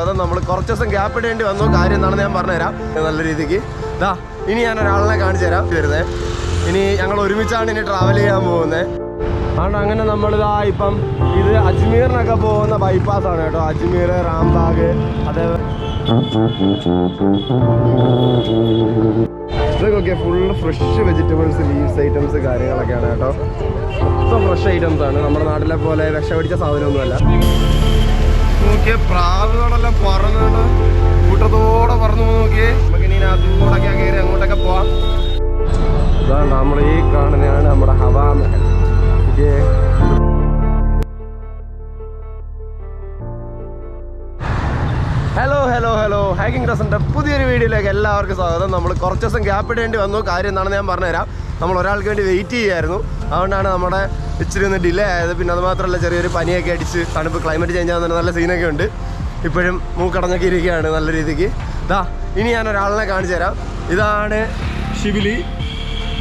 അത് നമ്മൾ കുറച്ച് ദിവസം ഗ്യാപ്പ് ഇടേണ്ടി വന്നു. കാര്യം എന്താണെന്ന് ഞാൻ പറഞ്ഞുതരാം. നല്ല രീതിക്ക്. ഇതാ ഇനി ഞാൻ ഒരാളിനെ കാണിച്ചു തരാം. വരുന്നത് ഇനി ഞങ്ങൾ ഒരുമിച്ചാണ് ഇനി ട്രാവൽ ചെയ്യാൻ പോകുന്നത് ആണ് അങ്ങനെ നമ്മളിതാ ഇപ്പം ഇത് അജ്മീറിനൊക്കെ പോകുന്ന ബൈപ്പാസ് ആണ് കേട്ടോ. അജ്മീർ റാംബാഗ് അതേപോലെ ഇതൊക്കെ full fresh vegetables leaves items കാര്യങ്ങളൊക്കെയാണ് കേട്ടോ. മൊത്തം ഫ്രഷ് ഐറ്റംസ് ആണ്. നമ്മുടെ നാട്ടിലെ പോലെ വിഷമടിച്ച സാധനമൊന്നുമല്ല. നോക്കിയ പ്രാവുകളെല്ലാം പറന്നുകൊണ്ട് കൂട്ടത്തോടെ പറന്നു നോക്കിയേ. നമുക്ക് ഇനി അതിലൂടെയൊക്കെ കയറി അങ്ങോട്ടൊക്കെ പോവാം. അതാണ് നമ്മൾ ഈ കാണുന്നതാണ് നമ്മുടെ Hawa Mahal. Hello hello hello hacking ഡ്രസ്സിന്റെ പുതിയൊരു വീഡിയോയിലേക്ക് എല്ലാവർക്കും സ്വാഗതം. നമ്മൾ കുറച്ച് ദിവസം ഗ്യാപ്പ് ഇടേണ്ടി വന്നു. കാര്യം എന്താണെന്ന് ഞാൻ പറഞ്ഞുതരാം. നമ്മൾ ഒരാൾക്ക് വേണ്ടി വെയിറ്റ് ചെയ്യായിരുന്നു അതുകൊണ്ടാണ് നമ്മുടെ ഇച്ചിരി ഒന്ന് ഡിലേ ആയത്. പിന്നെ അത് മാത്രമല്ല ചെറിയൊരു പനിയൊക്കെ അടിച്ച് തണുപ്പ് ക്ലൈമറ്റ് ചേഞ്ച് ആകുന്ന നല്ല സീനൊക്കെ ഉണ്ട്. ഇപ്പോഴും മൂക്കടഞ്ഞൊക്കെ ഇരിക്കുകയാണ് നല്ല രീതിക്ക്. ഇതാ ഇനി ഞാൻ ഒരാളിനെ കാണിച്ചു തരാം. ഇതാണ് ഷിബിലി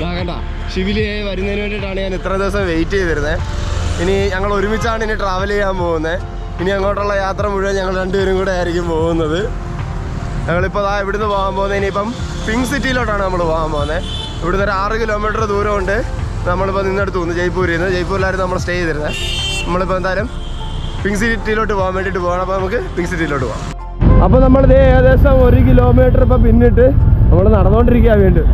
ദാ കണ്ട ഷിബിലിയെ വരുന്നതിന് വേണ്ടിയിട്ടാണ് ഞാൻ ഇത്ര ദിവസം വെയിറ്റ് ചെയ്തിരുന്നത് ഇനി ഞങ്ങൾ ഒരുമിച്ചാണ് ഇനി ട്രാവൽ ചെയ്യാൻ പോകുന്നത് ഇനി അങ്ങോട്ടുള്ള യാത്ര മുഴുവൻ ഞങ്ങൾ രണ്ടുപേരും കൂടെ ആയിരിക്കും പോകുന്നത്. ഞങ്ങളിപ്പോൾ ദാ ഇവിടുന്ന് പോകാൻ പോകുന്നത് ഇനിയിപ്പം പിങ്ക് സിറ്റിയിലോട്ടാണ് നമ്മൾ പോകാൻ പോകുന്നത് ഇവിടുന്ന് ഒരു ആറ് കിലോമീറ്റർ ദൂരമുണ്ട്. നമ്മളിപ്പോൾ നിന്നെടുത്ത് പോകുന്നു ജയ്പൂരിൽ നിന്ന്. ജയ്പൂരിലായിരുന്നു നമ്മൾ സ്റ്റേ ചെയ്തിരുന്നത് നമ്മളിപ്പോൾ എന്തായാലും പിങ്ക് സിറ്റിയിലോട്ട് പോകാൻ വേണ്ടിയിട്ട് പോകണം അപ്പോൾ നമുക്ക് പിങ്ക് സിറ്റിയിലോട്ട് പോകാം അപ്പോൾ നമ്മൾ ഏകദേശം ഒരു കിലോമീറ്റർ ഇപ്പം പിന്നിട്ട് നമ്മൾ നടന്നുകൊണ്ടിരിക്കുക വീണ്ടും.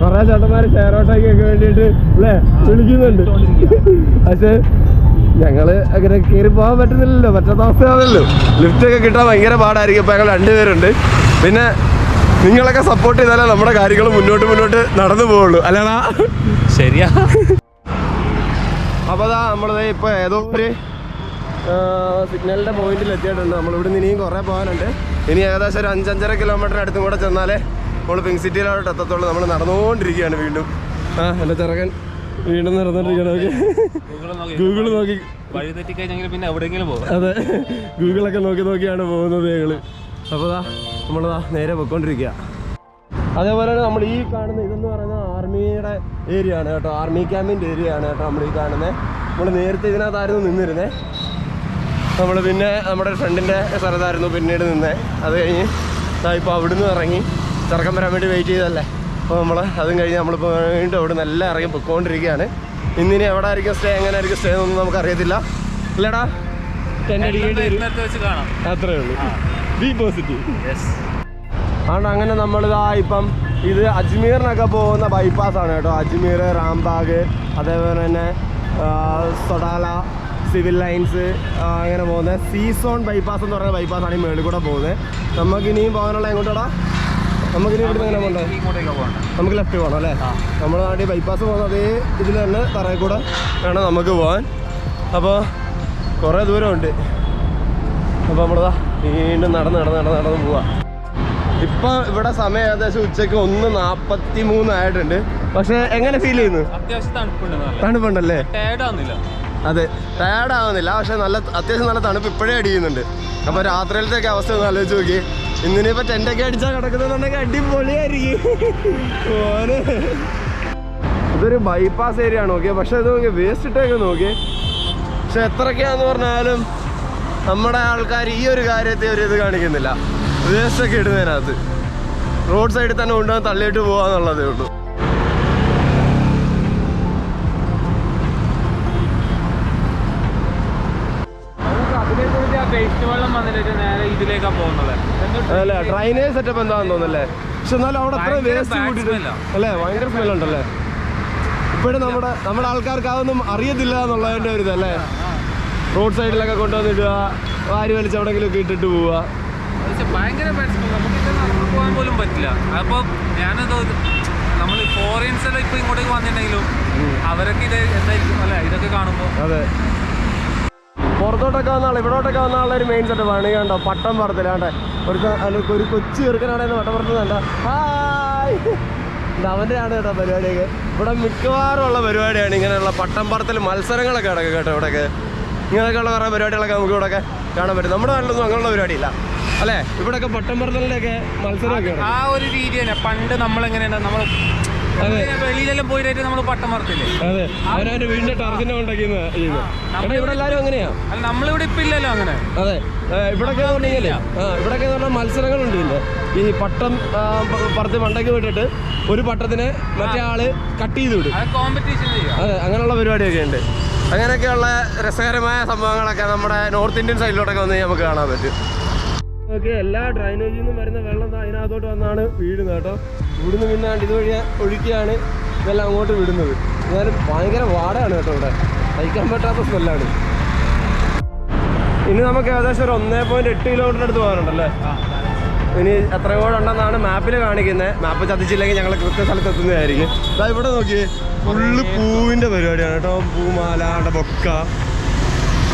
കുറേ ചേട്ടന്മാർ ഷെയർ ഓട്ടോയ്ക്കൊക്കെ വേണ്ടിയിട്ട് അല്ലേ വിളിക്കുന്നുണ്ട്. പക്ഷേ ഞങ്ങൾ അങ്ങനെ കയറി പോകാൻ പറ്റുന്നില്ലല്ലോ. പറ്റാത്ത അവസ്ഥയാണല്ലോ. ലിഫ്റ്റൊക്കെ കിട്ടാൻ ഭയങ്കര പാടായിരിക്കും. ഇപ്പോൾ ഞങ്ങൾ രണ്ടുപേരുണ്ട്. പിന്നെ നിങ്ങളൊക്കെ സപ്പോർട്ട് ചെയ്താലേ നമ്മുടെ കാര്യങ്ങൾ മുന്നോട്ട് മുന്നോട്ട് നടന്നു പോവുള്ളൂ. അല്ലടാ ശരിയാ. അപ്പോൾ അതാ നമ്മളിത് ഇപ്പോൾ ഏതോ ഒരു സിഗ്നലിന്റെ പോയിന്റിൽ എത്തിയിട്ടുണ്ട് നമ്മൾ നമ്മളിവിടെ ഇനിയും കുറേ പോകാനുണ്ട്. ഇനി ഏകദേശം ഒരു അഞ്ചഞ്ചര കിലോമീറ്റർ അടുത്തും കൂടെ ചെന്നാലേ നമ്മൾ പിങ്ക് സിറ്റിയിലോട്ട് എത്തത്തുള്ളൂ. നമ്മൾ നടന്നുകൊണ്ടിരിക്കുകയാണ് വീണ്ടും. ആ എന്റെ ചെറുക്കൻ വീണ്ടും നടന്നുകൊണ്ടിരിക്കുകയാണ്. ഗൂഗിൾ നോക്കി. വഴി തെറ്റിക്കഴിഞ്ഞെങ്കിൽ പിന്നെ എവിടെയെങ്കിലും പോകും. അതെ. ഗൂഗിളൊക്കെ നോക്കി നോക്കിയാണ് പോകുന്നത് ഞങ്ങൾ. അപ്പോൾ ദാ നമ്മളിതാ നേരെ പൊയ്ക്കൊണ്ടിരിക്കുക അതേപോലെ തന്നെ നമ്മൾ ഈ കാണുന്ന ഇതെന്ന് പറയുന്നത് ആർമിയുടെ ഏരിയ ആണ് കേട്ടോ. ആർമി ക്യാമ്പിന്റെ ഏരിയ ആണ് കേട്ടോ നമ്മൾ ഈ കാണുന്നത് നമ്മൾ നേരത്തെ ഇതിനകത്തായിരുന്നു നിന്നിരുന്നേ. നമ്മൾ പിന്നെ നമ്മുടെ ഫ്രണ്ടിന്റെ സ്ഥലത്തായിരുന്നു പിന്നീട് നിന്നേ. അത് കഴിഞ്ഞ് ദാ ഇപ്പോൾ അവിടുന്ന് ഇറങ്ങി ചെറുക്കം വരാൻ വേണ്ടി വെയിറ്റ് ചെയ്തല്ലേ അപ്പോൾ നമ്മൾ അതും കഴിഞ്ഞ് നമ്മളിപ്പോൾ വീണ്ടും അവിടെ നല്ല ഇറങ്ങി പൊയ്ക്കൊണ്ടിരിക്കുകയാണ് ഇന്നിനി എവിടെ ആയിരിക്കും സ്റ്റേ എങ്ങനെ ആയിരിക്കും സ്റ്റേ എന്നൊന്നും നമുക്കറിയത്തില്ല. ഇല്ലടാ ടെന്റ് അടിക്കേണ്ടി അത്രേ ഉള്ളൂ. ബി പോസിറ്റീവ് യെസ് ആണ് അങ്ങനെ നമ്മളിതാ ഇപ്പം ഇത് അജ്മീറിനൊക്കെ പോകുന്ന ബൈപ്പാസ് ആണ് കേട്ടോ. അജ്മീർ റാംബാഗ് അതേപോലെ തന്നെ സൊഡാല സിവിൽ ലൈൻസ് അങ്ങനെ പോകുന്നത്. സീസോൺ ബൈപ്പാസ് എന്ന് പറയുന്ന ബൈപ്പാസ് ആണ് ഈ മേളിൽ കൂടെ പോകുന്നത്. നമുക്ക് ഇനിയും പോകാനുള്ള എങ്ങോട്ടാടാ? നമുക്കിനി ഇവിടുന്ന് എങ്ങനെ പോകണ്ടേ? നമുക്ക് ലെഫ്റ്റ് പോകണം അല്ലേ? നമ്മൾ നമ്മുടെ നാട്ടിൽ ബൈപ്പാസ് പോകുന്ന അതേ ഇതിൽ തന്നെ തറയിൽ കൂടെ വേണം നമുക്ക് പോകാൻ. അപ്പോൾ കുറേ ദൂരമുണ്ട്. അപ്പോൾ നമ്മളിതാ വീണ്ടും നടന്ന് നടന്ന് നടന്ന് നടന്ന് പോവാ. ഇപ്പൊ ഇവിടെ സമയം ഏകദേശം ഉച്ചയ്ക്ക് ഒന്ന് നാൽപ്പത്തി മൂന്നായിട്ടുണ്ട് പക്ഷെ എങ്ങനെ ഫീൽ ചെയ്യുന്നു? തണുപ്പുണ്ടല്ലേ? അതെ ടയർഡ് ആവുന്നില്ല. പക്ഷെ നല്ല അത്യാവശ്യം നല്ല തണുപ്പ് ഇപ്പോഴേ അടിയുന്നുണ്ട്. അപ്പോൾ രാത്രിയിലത്തേക്ക് അവസ്ഥ ഒന്ന് ആലോചിച്ച് നോക്കി ഇന്നിനിപ്പോ ടെന്റൊക്കെ അടിച്ചാൽ കിടക്കുന്നുണ്ടെങ്കിൽ അടിപൊളിയായിരിക്കും. ഇതൊരു ബൈപ്പാസ് ഏരിയ ആണ് നോക്കിയത് പക്ഷെ ഇത് വേസ്റ്റ് ഇട്ടേക്ക് നോക്കി പക്ഷെ എത്രയൊക്കെയാന്ന് പറഞ്ഞാലും നമ്മുടെ ആൾക്കാർ ഈ ഒരു കാര്യത്തെ ഒരു ഇത് കാണിക്കുന്നില്ല. വേസ്റ്റ് ഒക്കെ ഇടുന്നതിനകത്ത് റോഡ് സൈഡിൽ തന്നെ കൊണ്ടുവന്ന് തള്ളിയിട്ട് പോകാന്നുള്ളതേ ഉള്ളൂ. അല്ലേ ഡ്രൈനേജ് സെറ്റപ്പ് എന്താണെന്ന് തോന്നുന്നല്ലേ? പക്ഷെ എന്നാലും അവിടെ അത്ര വേസ്റ്റ് കൂട്ടിട്ട് അല്ലേ ഭയങ്കര സ്മെൽ ഉണ്ടല്ലേ? ഇപ്പോഴും നമ്മുടെ നമ്മുടെ ആൾക്കാർക്ക് അതൊന്നും അറിയത്തില്ല എന്നുള്ളതിന്റെ ഒരു ഇതല്ലേ? റോഡ് സൈഡിലൊക്കെ കൊണ്ടുവന്നിടുക. വാരി വലിച്ച് എവിടെങ്കിലും ഒക്കെ ഇട്ടിട്ട് പോവുക. ഭയങ്കര പോകാൻ പോലും പറ്റില്ല. അപ്പോൾ ഞാനത് നമ്മൾ ഫോറിൻസ് എല്ലാം ഇപ്പൊ ഇങ്ങോട്ടേക്ക് വന്നിട്ടുണ്ടെങ്കിലും അവരൊക്കെ ഇത് എന്തായിരിക്കും? അല്ലെ? ഇതൊക്കെ കാണുമ്പോൾ അതെ. പുറത്തോട്ടൊക്കെ വന്ന ആൾ ഇവിടോട്ടൊക്കെ വന്ന ആളൊരു ഒരു മെയിൻ സെറ്റ് പണി കണ്ടോ? പട്ടം പറത്തില്ലാണ്ട് ഒരു ഒരു കൊച്ചു ചെറുക്കനാണെന്ന് പട്ടം പറത്തുന്നുണ്ട് ഹായ് അവന്റെ ആണ് കേട്ടോ പരിപാടിയൊക്കെ. ഇവിടെ മിക്കവാറും ഉള്ള പരിപാടിയാണ് ഇങ്ങനെയുള്ള പട്ടം പറത്തൽ മത്സരങ്ങളൊക്കെ കിടക്കും കേട്ടോ ഇവിടെയൊക്കെ. ഇങ്ങനെയൊക്കെയുള്ള കുറേ പരിപാടികളൊക്കെ നമുക്ക് ഇവിടെയൊക്കെ കാണാൻ പറ്റും. നമ്മുടെ നാട്ടിലൊന്നും അങ്ങനെയുള്ള പരിപാടിയില്ല. അല്ലേ? ഇവിടെയൊക്കെ പട്ടം പറത്തലിന്റെയൊക്കെ മത്സരമൊക്കെ ആ ഒരു രീതി തന്നെ പണ്ട് നമ്മൾ എങ്ങനെയാണ് നമ്മൾ. വെളിയിലെല്ലാം പോയിട്ട് നമ്മൾ പട്ടം മറത്തില്ലേ അതെ. അവനവന്റെ വീടിന്റെ ചെയ്യുന്നത്. എടാ ഇവിടെ എല്ലാവരും അങ്ങനെയാ? അല്ല നമ്മളിവിടെ ഇപ്പൊ ഇല്ലല്ലോ അങ്ങനെ. അതെ. ഇവിടൊക്കെ പറഞ്ഞാലേ ആ ഇവിടൊക്കെ പറഞ്ഞാൽ മത്സരങ്ങളുണ്ട് ഇല്ലേ ഈ പട്ടം പറത്തി മണ്ടയ്ക്ക് വിട്ടിട്ട് ഒരു പട്ടത്തിനെ മറ്റേ ആൾ കട്ട് ചെയ്ത് വിടും. അത് കോമ്പറ്റീഷൻ ചെയ്യുക. അതെ അങ്ങനെയുള്ള പരിപാടിയൊക്കെ ഉണ്ട്. അങ്ങനെയൊക്കെയുള്ള രസകരമായ സംഭവങ്ങളൊക്കെ നമ്മുടെ നോർത്ത് ഇന്ത്യൻ സൈഡിലോട്ടൊക്കെ വന്ന് നമുക്ക് കാണാൻ പറ്റും. ഓക്കെ എല്ലാ ഡ്രൈനേജിൽ നിന്നും വരുന്ന വെള്ളം അതിനകത്തോട്ട് വന്നാണ് വീഴുന്നത് കേട്ടോ. ഇവിടുന്ന് പിന്നാണ്ട് ഇതുവഴി ഒഴുക്കിയാണ് ഇതെല്ലാം അങ്ങോട്ട് വിടുന്നത്. എന്നാലും ഭയങ്കര വാടയാണ് കേട്ടോ ഇവിടെ. സഹിക്കാൻ പറ്റാത്ത സ്മെല്ലാണ്. ഇനി നമുക്ക് ഏകദേശം ഒരു ഒന്നേ പോയിന്റ് എട്ട് കിലോമീറ്റർ അടുത്ത് പോകാനുണ്ടല്ലേ? ഇനി എത്ര കൂടെ ഉണ്ടെന്നാണ് മാപ്പിൽ കാണിക്കുന്നത് മാപ്പ് ചതിച്ചില്ലെങ്കിൽ ഞങ്ങൾ കൃത്യ സ്ഥലത്ത് എത്തുന്നതായിരിക്കും ഇവിടെ നോക്കിയേ. ഫുള്ള് പൂവിന്റെ പരിപാടിയാണ് കേട്ടോ. പൂമാല ബൊക്ക.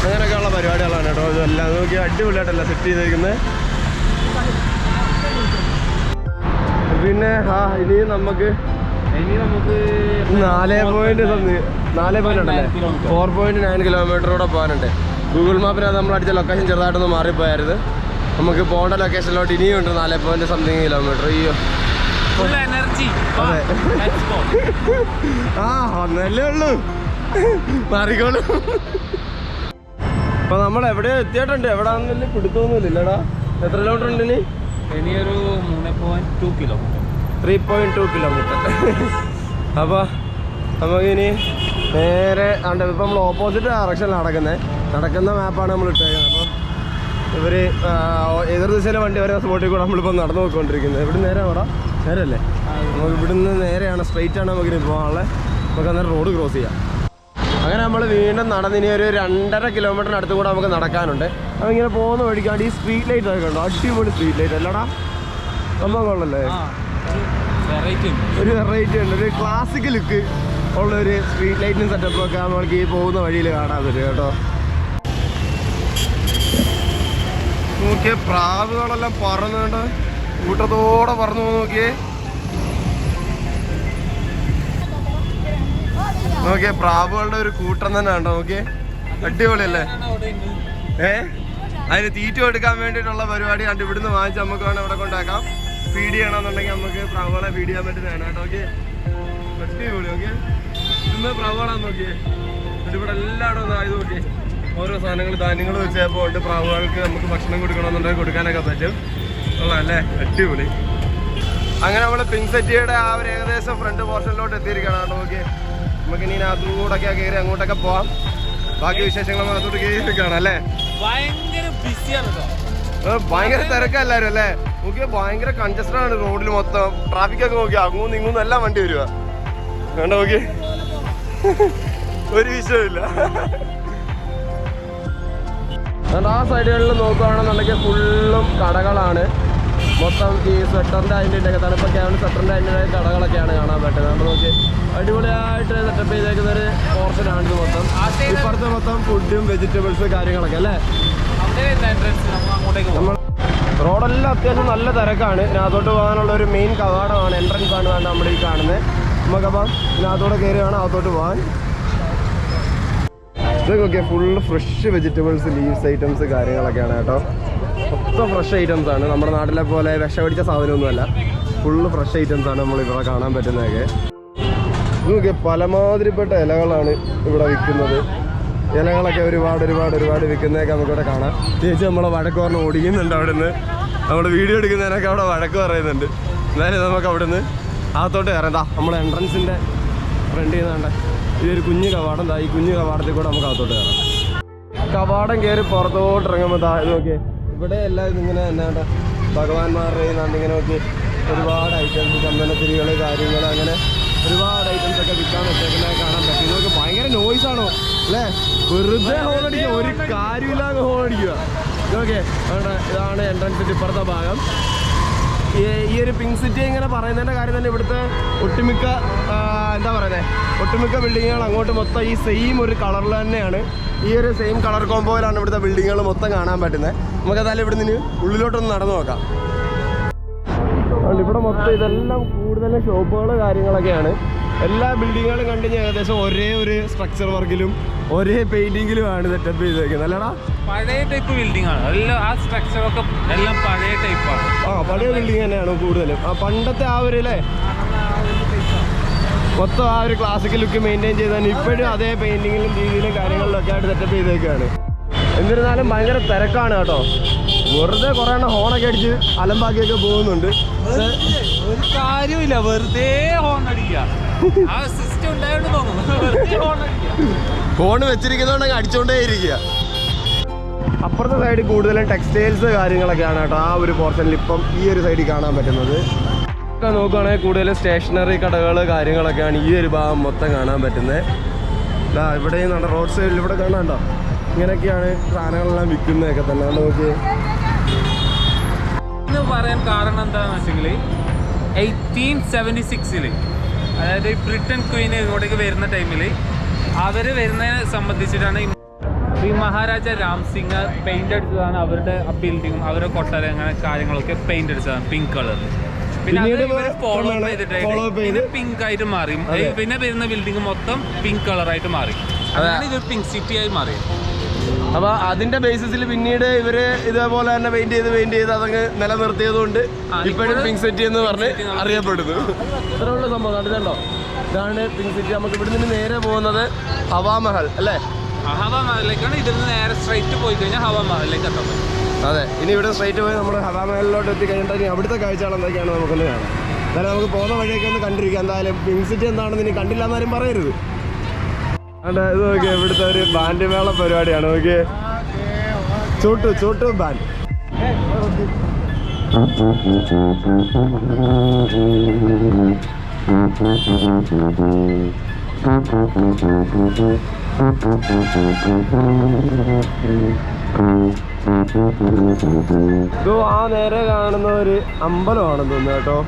അങ്ങനെയൊക്കെയുള്ള പരിപാടികളാണ് കേട്ടോ. ഇതെല്ലാം നോക്കി അടിപൊളിയായിട്ടല്ല സെറ്റ് ചെയ്തിരിക്കുന്നത് പിന്നെ ആ ഇനി നമുക്ക് നാല് പോയിന്റ് നാല് പോയിന്റ് ഉണ്ടല്ലേ. ഫോർ പോയിന്റ് നയൻ കിലോമീറ്ററോടെ പോകാനുണ്ട്. ഗൂഗിൾ മാപ്പിനകത്ത് നമ്മൾ അടിച്ച ലൊക്കേഷൻ ചെറുതായിട്ടൊന്ന് മാറിപ്പോയായിരുന്നു. നമുക്ക് പോകേണ്ട ലൊക്കേഷനിലോട്ട് ഇനിയും ഉണ്ട് നാല് പോയിന്റ് സംതിങ് കിലോമീറ്റർ എനർജി അതെ. ആ അന്നല്ലേ ഉള്ളൂ. മാറിക്കോളൂ. അപ്പൊ നമ്മൾ എവിടെ എത്തിയിട്ടുണ്ട്. എവിടെ ആണെന്നില്ല പിടുത്തൊന്നുമില്ലടാ എത്ര കിലോമീറ്റർ ഉണ്ട് ഇനി? ഇനിയൊരു മൂന്ന് point two kilometre three point two kilometre അപ്പോൾ നമുക്കിനി നേരെ ഉണ്ട് ഇപ്പം നമ്മൾ ഓപ്പോസിറ്റ് ഡയറക്ഷനിലാണ് നടക്കുന്നത് നടക്കുന്ന. മാപ്പാണ് നമ്മൾ ഇട്ടേക്കുന്നത് അപ്പോൾ ഇവർ എതിർ ദിശയിലെ വണ്ടി വരെ സ്പോട്ടിൽ കൂടെ നമ്മളിപ്പോൾ നടന്നു പോയിക്കൊണ്ടിരിക്കുന്നത് ഇവിടെ നേരെ അവിടെ നേരല്ലേ നമുക്ക് ഇവിടുന്ന് നേരെയാണ് സ്ട്രെയിറ്റ് ആണ് നമുക്കിനി പോകാനുള്ളത് നമുക്ക് അന്നേരം റോഡ് ക്രോസ് ചെയ്യാം. അങ്ങനെ നമ്മൾ വീണ്ടും നടന്നിനി ഒരു രണ്ടര കിലോമീറ്ററിന് അടുത്ത് കൂടെ നമുക്ക് നടക്കാനുണ്ട്. അപ്പോൾ ഇങ്ങനെ പോകുന്ന വഴിക്കാണ്ട് ഈ സ്ട്രീറ്റ് ലൈറ്റ് ഒക്കെ ഉണ്ടോ അടിപൊളി സ്ട്രീറ്റ് ലൈറ്റ് അല്ലടാ സംഭവം കൊള്ളല്ലേ? ഒരു വെറൈറ്റി ഉണ്ട്. ഒരു ക്ലാസിക് ലുക്ക് ഉള്ള ഒരു സ്ട്രീറ്റ് ലൈറ്റിനും സെറ്റപ്പും ഒക്കെ നമ്മൾക്ക് ഈ പോകുന്ന വഴിയിൽ കാണാൻ പറ്റും കേട്ടോ. നോക്കിയേ പ്രാവുകളെല്ലാം പറന്നുകൊണ്ട് കൂട്ടത്തോടെ പറന്നു നോക്കിയേ. നോക്കിയേ പ്രാവുകളുടെ ഒരു കൂട്ടം തന്നെ ഉണ്ടോ നോക്കിയേ. അടിപൊളിയല്ലേ? ഏ? അതിന് തീറ്റ കൊടുക്കാൻ വേണ്ടിയിട്ടുള്ള പരിപാടി കണ്ട് ഇവിടുന്ന് വാങ്ങിച്ച് നമുക്ക് വേണം ഇവിടെ കൊണ്ടാക്കാം ഫീഡ് ചെയ്യണമെന്നുണ്ടെങ്കിൽ നമുക്ക് പ്രാവുകളെ ഫീഡ് ചെയ്യാൻ പറ്റുന്നതാണ് കേട്ടോ ഓക്കെ അടിപൊളി ഓക്കെ ഇന്ന് പ്രാവുകളാന്ന് നോക്കിയേ. ഇവിടെ എല്ലായിടും ഒന്ന് ആയത് നോക്കിയേ. ഓരോ സാധനങ്ങൾ ധാന്യങ്ങൾ വെച്ചപ്പോൾ ഉണ്ട്. പ്രാവുകൾക്ക് നമുക്ക് ഭക്ഷണം കൊടുക്കണമെന്നുണ്ടെങ്കിൽ കൊടുക്കാനൊക്കെ പറ്റും. ഉള്ളതല്ലേ അടിപൊളി. അങ്ങനെ നമ്മൾ പിങ്ക് സെറ്റിയുടെ ആ ഒരു ഏകദേശം ഫ്രണ്ട് പോർഷനിലോട്ട് എത്തിയിരിക്കണം കേട്ടോ ഓക്കെ നമുക്ക് ഇനി അതുകൂടൊക്കെ കയറി അങ്ങോട്ടൊക്കെ പോവാം. ബാക്കി വിശേഷങ്ങൾ നമുക്ക് കയറിയിരിക്കുകയാണ് കയറി കാണാം അല്ലേ? ഭയങ്കര ബിസിയാണ് ഭയങ്കര തിരക്കല്ലാരും അല്ലേ? നോക്കിയാ ഭയങ്കര കൺജസ്റ്റഡ് ആണ് റോഡിൽ മൊത്തം. ട്രാഫിക് ഒക്കെ നോക്കി അങ്ങൂന്ന് ഇങ്ങൂന്ന് എല്ലാം വണ്ടി വരിക. വേണ്ട നോക്കി ഒരു വിഷയമില്ല അതുകൊണ്ട് ആ സൈഡുകളിൽ നോക്കുകയാണെന്നുണ്ടെങ്കിൽ ഫുള്ളും കടകളാണ്. മൊത്തം ഈ സ്വെറ്ററിന്റെ അതിന്റെ ഒക്കെ തണുപ്പൊക്കെ ആണ് സ്വെറ്ററിന്റെ അതിന്റെ കടകളൊക്കെയാണ് കാണാൻ പറ്റുന്നത്. നമ്മൾ നോക്കി അടിപൊളിയായിട്ട് സെറ്റപ്പ് ചെയ്തേക്കുന്ന ഒരു പോർഷനാണിത് മൊത്തം. ഇപ്പുറത്തെ മൊത്തം ഫുഡും വെജിറ്റബിൾസ് കാര്യങ്ങളൊക്കെ അല്ലേ? നമ്മൾ റോഡെല്ലാം അത്യാവശ്യം നല്ല തിരക്കാണ്. ഇതിനകത്തോട്ട് പോകാനുള്ള ഒരു മെയിൻ കവാടമാണ് എൻട്രൻസ് ആണ് വേണ്ട നമ്മുടെ ഈ കാണുന്നത്. നമുക്കപ്പം ഇതിനകത്തോടെ കയറി വേണം അകത്തോട്ട് പോകാൻ. ഇതൊക്കെ full fresh vegetables leaves items കാര്യങ്ങളൊക്കെയാണ് കേട്ടോ. മൊത്തം ഫ്രഷ് ഐറ്റംസ് ആണ്. നമ്മുടെ നാട്ടിലെ പോലെ വിഷമടിച്ച സാധനമൊന്നുമല്ല. ഫുള്ള് ഫ്രഷ് ഐറ്റംസ് ആണ് നമ്മൾ ഇവിടെ കാണാൻ പറ്റുന്നതൊക്കെ. നോക്കിയ പലമാതിരിപ്പെട്ട ഇലകളാണ് ഇവിടെ വിൽക്കുന്നത്. ഇലകളൊക്കെ ഒരുപാട് ഒരുപാട് ഒരുപാട് വിൽക്കുന്നതൊക്കെ നമുക്കിവിടെ കാണാം. ചേച്ചി നമ്മളെ വഴക്ക് പറഞ്ഞ് ഓടിക്കുന്നുണ്ട് അവിടെ നിന്ന് നമ്മൾ വീഡിയോ എടുക്കുന്നതിനൊക്കെ അവിടെ വഴക്ക് പറയുന്നുണ്ട്. എന്നാലും നമുക്ക് അവിടെ നിന്ന് അകത്തോട്ട് കയറേണ്ട നമ്മുടെ എൻട്രൻസിന്റെ ഫ്രണ്ടിൽ നിന്നാണ്ട് ഒരു കുഞ്ഞു കവാടം. ഈ കുഞ്ഞു കവാടത്തിൽ കൂടെ നമുക്ക് അകത്തോട്ട് കയറാം. കവാടം കയറി പുറത്തോട്ട് ഇറങ്ങുമ്പോൾ ഇത് നോക്കിയേ. ഇവിടെ എല്ലാം ഇങ്ങനെ എന്നാണ്ട് ഭഗവാന്മാരുടെ ഇങ്ങനെ നോക്കി ഒരുപാട് ഐറ്റംസ് ചന്ദനത്തിരികൾ കാര്യങ്ങൾ അങ്ങനെ ഒരുപാട് ഐറ്റംസ് ഒക്കെ വിൽക്കാൻ വെച്ചേക്കുന്നത് കാണാൻ പറ്റും. നിങ്ങൾക്ക് ഭയങ്കര നോയ്സ് ആണോ? അല്ലേ? വെറുതെ ഹോൺ അടിക്കുക. ഒരു കാര്യമില്ലാതെ ഹോൺ ഓക്കെ ഇതാണ് എൻട്രൻസിന്റെ ഇപ്പുറത്തെ ഭാഗം. ഈ ഈ ഒരു പിങ്ക് സിറ്റി ഇങ്ങനെ പറയുന്നതിന്റെ കാര്യം തന്നെ ഇവിടുത്തെ ഒട്ടുമിക്ക എന്താ പറയുന്നത് ഒട്ടുമിക്ക ബിൽഡിങ്ങുകൾ അങ്ങോട്ട് മൊത്തം ഈ സെയിം ഒരു കളറിൽ തന്നെയാണ്. ഈ ഒരു സെയിം കളർ കോമ്പോയിലാണ് ഇവിടുത്തെ ബിൽഡിങ്ങുകൾ മൊത്തം കാണാൻ പറ്റുന്നത്. നമുക്ക് അതായാലും ഇവിടെ നിന്ന് ഉള്ളിലോട്ടൊന്ന് നടന്നു നോക്കാം. ഇവിടെ മൊത്തം ഇതെല്ലാം കൂടുതൽ ഷോപ്പുകൾ കാര്യങ്ങളൊക്കെയാണ്. എല്ലാ ബിൽഡിങ്ങുകളും കണ്ടു കഴിഞ്ഞാൽ ഏകദേശം ഒരേ ഒരു സ്ട്രക്ചർ വർക്കിലും ഒരേ പെയിന്റിങ്ങിലുമാണ് സെറ്റപ്പ് ചെയ്തേക്കുന്നത്. അല്ലടാ. പഴയ ടൈപ്പ് ബിൽഡിംഗ് ആണ്. ആ ആ സ്ട്രക്ചറൊക്കെ എല്ലാം പഴയ ടൈപ്പാണ് ആ പഴയ ബിൽഡിംഗ് തന്നെയാണ് കൂടുതലും. ആ പണ്ടത്തെ ആ ഒരു അല്ലേ മൊത്തം ആ ഒരു ക്ലാസിക്കൽ ലുക്ക് മെയിന്റെയിൻ ചെയ്താണ് ഇപ്പോഴും അതേ പെയിന്റിങ്ങിലും രീതിയിലും കാര്യങ്ങളിലൊക്കെ ആയിട്ട് സെറ്റപ്പ് ചെയ്തേക്കാണ്. എന്നിരുന്നാലും ഭയങ്കര തിരക്കാണ് കേട്ടോ. വെറുതെ കുറേ എണ്ണം ഹോണൊക്കെ അടിച്ച് അലമ്പാക്കിയൊക്കെ പോകുന്നുണ്ട്. ഫോണ് ഒരു കാര്യമില്ല വെറുതെ ഹോൺ ഫോൺ വെച്ചിരിക്കുന്നതുകൊണ്ട് അടിച്ചുകൊണ്ടേ ഇരിക്കുക. അപ്പുറത്തെ സൈഡിൽ കൂടുതലും ടെക്സ്റ്റൈൽസ് കാര്യങ്ങളൊക്കെയാണ് കേട്ടോ. ആ ഒരു പോർഷനിൽ ഇപ്പം ഈ ഒരു സൈഡിൽ കാണാൻ പറ്റുന്നത്. ഒക്കെ നോക്കുകയാണെങ്കിൽ കൂടുതൽ സ്റ്റേഷനറി കടകൾ കാര്യങ്ങളൊക്കെയാണ് ഈ ഒരു ഭാഗം മൊത്തം കാണാൻ പറ്റുന്നത്. ഇവിടെയും നമ്മുടെ റോഡ് സൈഡിൽ ഇവിടെ കാണാണ്ടോ ഇങ്ങനെയൊക്കെയാണ് സാധനങ്ങളെല്ലാം വിൽക്കുന്നതൊക്കെ തന്നെ. നോക്കി എന്ന് പറയാൻ കാരണം എന്താണെന്ന് വെച്ചെങ്കിൽ എയ്റ്റീൻ സെവന്റി സിക്സിൽ അതായത് ബ്രിട്ടൻ ക്വീൻ ഇവിടേക്ക് വരുന്ന ടൈമിൽ അവർ വരുന്നതിനെ സംബന്ധിച്ചിട്ടാണ് ഈ മഹാരാജ രാം സിംഗ് പെയിന്റ് അടിച്ചതാണ്. അവരുടെ ആ ബിൽഡിങ്ങും അവരുടെ കൊട്ടാരം അങ്ങനെ കാര്യങ്ങളൊക്കെ പെയിന്റ് അടിച്ചതാണ് പിങ്ക് കളർ പിന്നെ ഫോളോ up ചെയ്ത്? പിങ്ക് ആയിട്ട് മാറി. പിന്നെ വരുന്ന ബിൽഡിംഗ് മൊത്തം പിങ്ക് കളറായിട്ട് മാറി. അതാണ് ഇത് പിങ്ക് സിറ്റി ആയി മാറി. അപ്പോൾ അതിന്റെ ബേസിസിൽ പിന്നീട് ഇവർ ഇതേപോലെ തന്നെ പെയിന്റ് ചെയ്ത് പെയിന്റ് ചെയ്ത് അതങ്ങ് നിലനിർത്തിയതുകൊണ്ട് കൊണ്ട് ഇപ്പോഴും പിങ്ക് സിറ്റി എന്ന് പറഞ്ഞ് അറിയപ്പെടുന്നു. ഇത്രയുള്ള സംഭവം. കണ്ടിട്ടുണ്ടോ ഇതാണ് പിങ്ക് സിറ്റി നമുക്ക് ഇവിടെ നിന്ന് നേരെ പോകുന്നത് ഹവാമഹൽ അല്ലേ? ഹവാമഹലിലേക്കാണ് ഇതിൽ നിന്ന് നേരെ സ്ട്രൈറ്റ് പോയി കഴിഞ്ഞാൽ ഹവാമഹലിലേക്ക് എത്താൻ പറ്റും. അതെ. ഇനി ഇവിടെ സ്ട്രൈറ്റ് പോയി നമ്മുടെ ഹവാമഹലിലോട്ട് എത്തി കഴിഞ്ഞിട്ട് ഇനി അവിടുത്തെ കാഴ്ചകൾ എന്തൊക്കെയാണ് നമുക്കൊന്ന് കാണാം. അതായത് നമുക്ക് പോകുന്ന വഴിയൊക്കെ ഒന്ന് കണ്ടിരിക്കാം. എന്തായാലും പിങ്ക് സിറ്റി എന്താണെന്ന് ഇനി കണ്ടില്ല എന്നാലും പറയരുത്. അതെ ഇത് നോക്കിയേ ഇവിടുത്തെ ഒരു ബാൻഡ് മേള പരിപാടിയാണ് നോക്കിയേ. ചൂട്ടു ചോട്ടു ബാൻഡ്. ഇത് ആ നേരെ കാണുന്ന ഒരു അമ്പലമാണെന്ന് തോന്നുന്നു കേട്ടോ.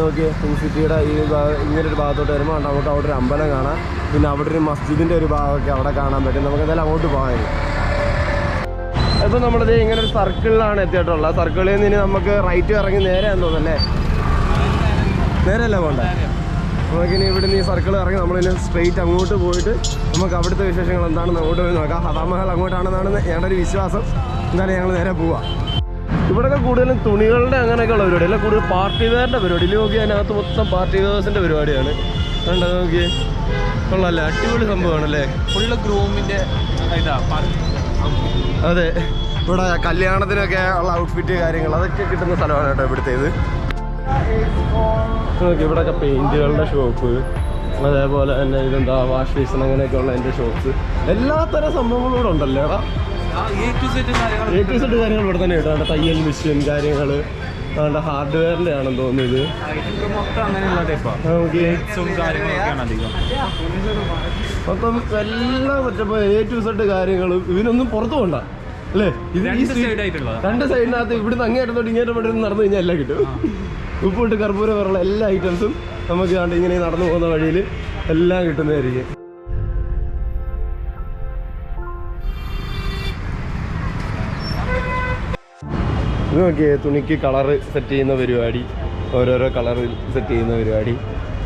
നോക്കിയേ സിറ്റിയുടെ ഈ ഇങ്ങനെ ഒരു ഭാഗത്തോട്ട് വരുമ്പോൾ നമുക്ക് അവിടെ ഒരു അമ്പലം കാണാം. പിന്നെ അവിടെ ഒരു മസ്ജിദിന്റെ ഒരു ഭാഗമൊക്കെ അവിടെ കാണാൻ പറ്റും. നമുക്ക് എന്തായാലും അങ്ങോട്ട് പോകാൻ ഇപ്പം നമ്മളിത് ഇങ്ങനെ ഒരു സർക്കിളിലാണ് എത്തിയിട്ടുള്ളത്. സർക്കിളിൽ നിന്ന് ഇനി നമുക്ക് റൈറ്റ് ഇറങ്ങി നേരെ എന്ന് തോന്നുന്നല്ലേ നേരെയല്ല പോകണ്ടേ. നമുക്കിനി ഇവിടെ നിന്ന് ഈ സർക്കിൾ ഇറങ്ങി നമ്മളിനി സ്ട്രെയിറ്റ് അങ്ങോട്ട് പോയിട്ട് നമുക്ക് അവിടുത്തെ വിശേഷങ്ങൾ എന്താണെന്ന് അങ്ങോട്ട് പോയി നോക്കാം. ഹതാമഹൽ അങ്ങോട്ടാണെന്നാണ് ഞങ്ങളുടെ ഒരു വിശ്വാസം. എന്തായാലും ഞങ്ങൾ നേരെ പോവാം. ഇവിടെയൊക്കെ കൂടുതലും തുണികളുടെ അങ്ങനെയൊക്കെയുള്ള പരിപാടി അല്ല കൂടുതൽ പാർട്ടി വെയറിന്റെ പരിപാടി. ലോകി അതിനകത്ത് മൊത്തം പാർട്ടി വെയേഴ്സിന്റെ പരിപാടിയാണ്. കണ്ടോ നോക്കി കൊള്ളാല്ലേ? അടിപൊളി സംഭവമാണല്ലേ? ഫുള്ള് ഗ്രൂമിന്റെ ഇതാ അതെ. ഇവിടെ കല്യാണത്തിനൊക്കെ ഉള്ള ഔട്ട്ഫിറ്റ് കാര്യങ്ങൾ അതൊക്കെ കിട്ടുന്ന സ്ഥലമാണ് കേട്ടോ ഇവിടുത്തേത് നോക്കി ഇവിടെയൊക്കെ പെയിന്റുകളുടെ ഷോപ്പ് അതേപോലെ തന്നെ ഇതെന്താ വാഷ് ബേസൺ അങ്ങനെയൊക്കെ ഉള്ള എന്റെ ഷോപ്സ് എല്ലാത്തരം സംഭവങ്ങളും ഇവിടെ ഉണ്ടല്ലോ എടാ. എ ടു സെറ്റ് കാര്യങ്ങൾ എ ടു സെഡ് കാര്യങ്ങൾ ഇവിടെ തന്നെ കിട്ടും. തയ്യൽ മെഷീൻ കാര്യങ്ങൾ അതുകൊണ്ട് ഹാർഡ്വെയറിന്റെ ആണെന്ന് തോന്നുന്നത് മൊത്തം എല്ലാം പറ്റപ്പോൾ എ ടു സെഡ് കാര്യങ്ങളും ഇവനൊന്നും പുറത്തു പോണ്ട. അല്ലേ? ഇത് ഈ രണ്ട് സൈഡ് ആയിട്ടുള്ളതാ രണ്ട് സൈഡിനകത്ത് ഇവിടുന്ന് അങ്ങേറ്റം തൊട്ട് ഇങ്ങേറ്റം തൊട്ട് നടന്നു കഴിഞ്ഞാൽ എല്ലാം കിട്ടും. ഉപ്പിട്ട് കർപ്പൂരം പോലുള്ള എല്ലാ ഐറ്റംസും നമുക്ക് കണ്ട് ഇങ്ങനെ നടന്നു പോകുന്ന വഴിയിൽ എല്ലാം കിട്ടുന്നതായിരിക്കും. ഇത് നോക്കിയേ തുണിക്ക് കളറ് സെറ്റ് ചെയ്യുന്ന പരിപാടി. ഓരോരോ കളർ സെറ്റ് ചെയ്യുന്ന പരിപാടി.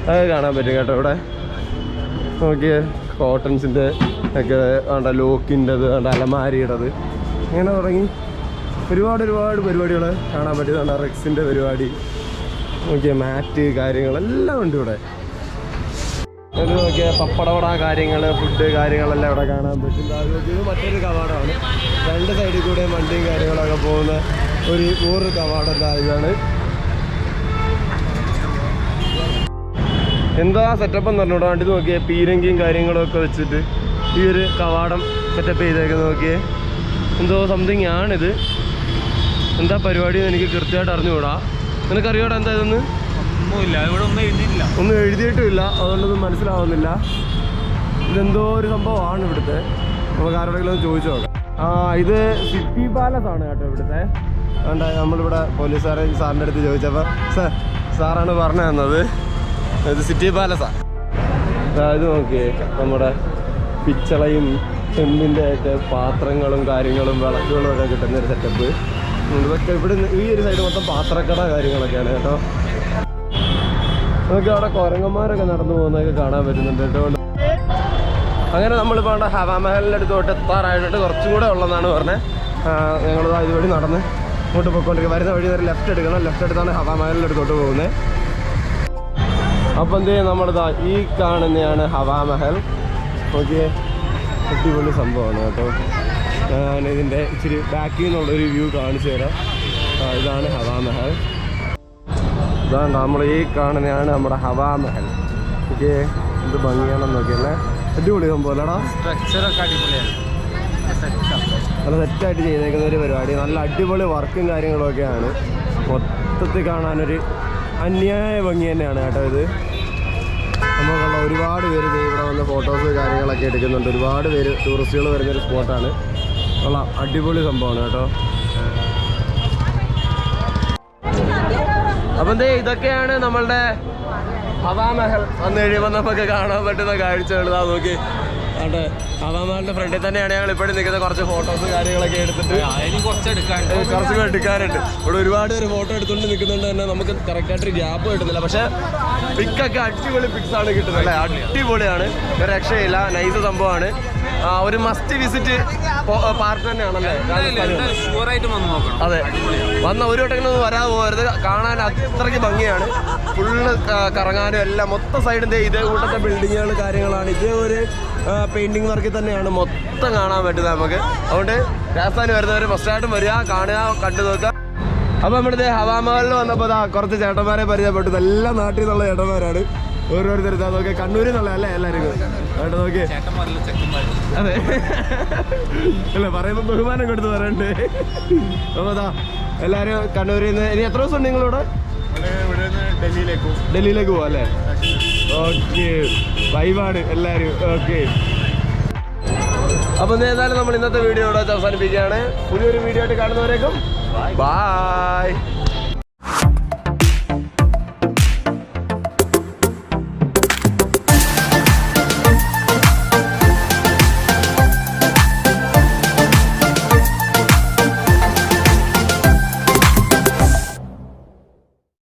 അതൊക്കെ കാണാൻ പറ്റും കേട്ടോ ഇവിടെ. നോക്കിയേ കോട്ടൺസിന്റെ ഒക്കെ വേണ്ട ലോക്കിന്റെത് വേണ്ട അലമാരിയുടേത്. ഇങ്ങനെ തുടങ്ങി. ഒരുപാട് ഒരുപാട് പരിപാടികൾ കാണാൻ പറ്റും. വേണ്ട റെക്സിന്റെ പരിപാടി. നോക്കിയ മാറ്റ് കാര്യങ്ങളെല്ലാം ഉണ്ട് ഇവിടെ. ഇത് നോക്കിയ പപ്പടവട കാര്യങ്ങൾ ഫുഡ് കാര്യങ്ങളെല്ലാം ഇവിടെ കാണാൻ പറ്റും. മറ്റൊരു കവാടമാണ്. രണ്ട് സൈഡിൽ കൂടെ വണ്ടിയും കാര്യങ്ങളൊക്കെ പോകുന്ന ഒരു ഊറ് കവാടം ദാ ഇതാണ്. എന്താ സെറ്റപ്പ് എന്ന് പറഞ്ഞോടാ വണ്ടി നോക്കിയേ പീരങ്കിയും കാര്യങ്ങളൊക്കെ വെച്ചിട്ട് ഈ ഒരു കവാടം സെറ്റപ്പ് ചെയ്തേക്ക് നോക്കിയേ. എന്തോ സംതിങ് ആണിത്. എന്താ പരിപാടി എന്ന് എനിക്ക് കൃത്യമായിട്ട് അറിഞ്ഞുകൂടാ. നിനക്കറിയോടാ എന്താ ഇതൊന്ന്? ഒന്നുമില്ല ഇവിടെ ഒന്നും എഴുതിയിട്ടില്ല. ഒന്നും എഴുതിയിട്ടുമില്ല അതുകൊണ്ടൊന്നും മനസ്സിലാവുന്നില്ല. ഇതെന്തോ ഒരു സംഭവമാണ് ഇവിടുത്തെ. നമുക്ക് ആരോടെങ്കിലും ചോദിച്ചു നോക്കാം. ആ ഇത് സിറ്റി പാലസ് ആണ് കേട്ടോ ഇവിടുത്തെ. അതുകൊണ്ട് നമ്മളിവിടെ പോലീസുകാരെ സാറിന്റെ അടുത്ത് ചോദിച്ചപ്പോൾ സാർ സാറാണ് പറഞ്ഞു തന്നത്. ഇത് സിറ്റി പാലസാണ് ഇത് നോക്കിയേ നമ്മുടെ പിച്ചളയും ചെമ്മിന്റെ ഒക്കെ പാത്രങ്ങളും കാര്യങ്ങളും വിളക്കുകളും ഒക്കെ കിട്ടുന്ന ഒരു സെറ്റപ്പ് ഇതൊക്കെ ഇവിടെ ഈ ഒരു സൈഡ് മൊത്തം പാത്രക്കട കാര്യങ്ങളൊക്കെയാണ് കേട്ടോ. നമുക്ക് അവിടെ കുരങ്ങന്മാരൊക്കെ നടന്നു പോകുന്നതൊക്കെ കാണാൻ പറ്റുന്നുണ്ട് കേട്ടോ. അങ്ങനെ നമ്മളിപ്പോൾ അവിടെ ഹവാമഹലിന്റെ അടുത്തോട്ട് എത്താറായിട്ട് കുറച്ചും കൂടെ ഉള്ളതാണ് പറഞ്ഞത്. ഞങ്ങൾ ഇതുവഴി നടന്ന് ഇങ്ങോട്ട് പോയിക്കൊണ്ടിരിക്കുക. വരുന്ന വഴി നേരെ ലെഫ്റ്റ് എടുക്കണം. ലെഫ്റ്റ് എടുത്താണ് ഹവാ മഹലിലെടുത്തോട്ട് പോകുന്നത്. അപ്പം എന്തേ നമ്മളിതാ ഈ കാണുന്നതാണ് ഹവാ മഹൽ. ഓക്കെ അടിപൊളി സംഭവമാണ് കേട്ടോ. ഞാൻ ഇതിന്റെ ഇച്ചിരി ബാക്കിൽ നിന്നുള്ളൊരു വ്യൂ കാണിച്ചു തരാം. ഇതാണ് ഹവാ മഹൽ. ഇതാണ് നമ്മൾ ഈ കാണുന്നതാണ് നമ്മുടെ ഹവാ മഹൽ. ഓക്കെ എന്ത് ഭംഗിയാണെന്ന് നോക്കിയല്ലേ? അടിപൊളി സംഭവം അല്ലടാ? സ്ട്രക്ചറൊക്കെ അടിപൊളിയാണ്. നല്ല സെറ്റായിട്ട് ചെയ്തേക്കുന്ന ഒരു പരിപാടി. നല്ല അടിപൊളി വർക്കും കാര്യങ്ങളൊക്കെയാണ്. മൊത്തത്തിൽ കാണാനൊരു അന്യായ ഭംഗി തന്നെയാണ് കേട്ടോ ഇത്. നമുക്കുള്ള ഒരുപാട് പേര് ഇവിടെ വന്ന് ഫോട്ടോസ് കാര്യങ്ങളൊക്കെ എടുക്കുന്നുണ്ട്. ഒരുപാട് പേര് ടൂറിസ്റ്റുകൾ വരുന്നൊരു സ്പോട്ടാണ് ഉള്ള അടിപൊളി സംഭവമാണ് കേട്ടോ. അപ്പം ദേ ഇതൊക്കെയാണ് നമ്മളുടെ ഹവാമഹൽ വന്നു കഴിയുമ്പോൾ നമുക്ക് കാണാൻ പറ്റുന്ന കാഴ്ചകൾ. നോക്കി. അവിടെ ഹവാമഹലിന്റെ ഫ്രണ്ടിൽ തന്നെയാണ് ഞങ്ങൾ ഇപ്പോഴും നിൽക്കുന്നത്. കുറച്ച് ഫോട്ടോസ് കാര്യങ്ങളൊക്കെ എടുത്തിട്ട്. കുറച്ച് എടുക്കാനുണ്ട് കുറച്ച് എടുക്കാനുണ്ട് ഇവിടെ ഒരുപാട് പേര് ഫോട്ടോ എടുത്തുകൊണ്ട് നിൽക്കുന്നുണ്ട് തന്നെ. നമുക്ക് കറക്റ്റായിട്ട് ഗ്യാപ്പ് കിട്ടുന്നില്ല. പക്ഷേ പിക്കൊക്കെ അടിപൊളി പിക്സ് ആണ് കിട്ടുന്നത് അല്ലേ? അടിപൊളിയാണ്. രക്ഷയില്ല. നൈസ് സംഭവമാണ്. ഒരു മസ്റ്റ് വിസിറ്റ് പാർക്ക് തന്നെയാണല്ലേ? അതെ. വന്ന ഒരു വട്ടം ഒന്ന് വരാതെ പോകരുത്. കാണാൻ അത്രയ്ക്ക് ഭംഗിയാണ്. ഫുള്ള് കറങ്ങാനും എല്ലാം മൊത്തം സൈഡിന്റെ ഇതേ കൂട്ടത്തെ ബിൽഡിങ്ങുകൾ കാര്യങ്ങളാണ്. ഇതേ ഒരു പെയിന്റിംഗ് വർക്കിൽ തന്നെയാണ് മൊത്തം കാണാൻ പറ്റുന്നത് നമുക്ക്. അതുകൊണ്ട് രാജസ്ഥാനിൽ വരുന്നവർ ഫസ്റ്റായിട്ടും വരിക കാണുക കണ്ടു നോക്കുക. അപ്പോൾ നമ്മുടെ ഹവാമഹലിൽ വന്നപ്പോൾ കുറച്ച് ചേട്ടന്മാരെ പരിചയപ്പെട്ടു. എല്ലാ നാട്ടിൽ നിന്നുള്ള ചേട്ടന്മാരാണ്. ഓരോരുത്തർ ഇതാ നോക്കിയ കണ്ണൂരിൽ നിന്നുള്ള അല്ലേ നോക്കിയേ ചേട്ടന്മാരില്ല ചെക്കന്മാരില്ല അതെ. അല്ല പറയുമ്പോൾ ബഹുമാനം കൊടുത്ത് പറയണ്ടേ? അപ്പോൾ അതാ എല്ലാവരും കണ്ണൂരിൽ നിന്ന് ഇനി എത്ര ദിവസം ഉണ്ട് നിങ്ങളിവിടെ? ഡൽഹിയിലേക്ക് ഡൽഹിയിലേക്ക് പോവാ അല്ലേ? ഓക്കെ. വൈബാണ് എല്ലാവരും. ഓക്കെ. അപ്പം ഏതായാലും നമ്മൾ ഇന്നത്തെ വീഡിയോ ഇവിടെ അവസാനിപ്പിക്കുകയാണ്. പുതിയൊരു വീഡിയോ ആയിട്ട് കാണുന്നവരേക്കും ബായ്